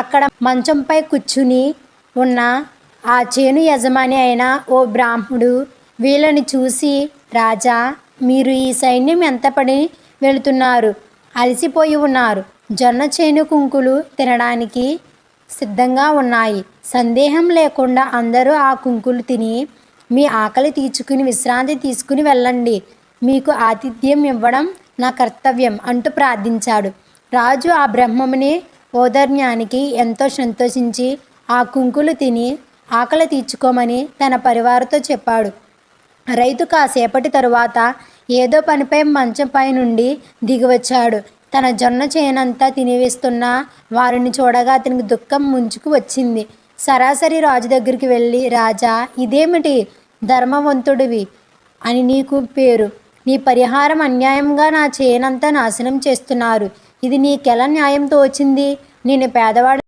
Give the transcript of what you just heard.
అక్కడ మంచంపై కూర్చుని ఉన్న ఆ చేను యజమాని అయిన ఓ బ్రాహ్మడు వీళ్ళని చూసి రాజా మీరు ఈ సైన్యం ఎంత పడి వెళుతున్నారు? అలసిపోయి ఉన్నారు. జొన్న చేను కుంకులు తినడానికి సిద్ధంగా ఉన్నాయి. సందేహం లేకుండా అందరూ ఆ కుంకులు తిని మీ ఆకలి తీర్చుకుని విశ్రాంతి తీసుకుని వెళ్ళండి. మీకు ఆతిథ్యం ఇవ్వడం నా కర్తవ్యం అంటూ ప్రార్థించాడు. రాజు ఆ బ్రహ్మముని ఓదర్న్యానికి ఎంతో సంతోషించి ఆ కుంకులు తిని ఆకలి తీర్చుకోమని తన పరివారితో చెప్పాడు. రైతు కాసేపటి తరువాత ఏదో పనిపై మంచంపై నుండి దిగివచ్చాడు. తన జొన్న చేనంతా తినివేస్తున్న వారిని చూడగా అతనికి దుఃఖం ముంచుకు వచ్చింది. సరాసరి రాజు దగ్గరికి వెళ్ళి రాజా ఇదేమిటి? ధర్మవంతుడివి అని నీకు పేరు. నీ పరిహారం అన్యాయంగా నా చేనంతా నాశనం చేస్తున్నారు. ఇది నీకెలా న్యాయంతో వచ్చింది? నేను పేదవాడు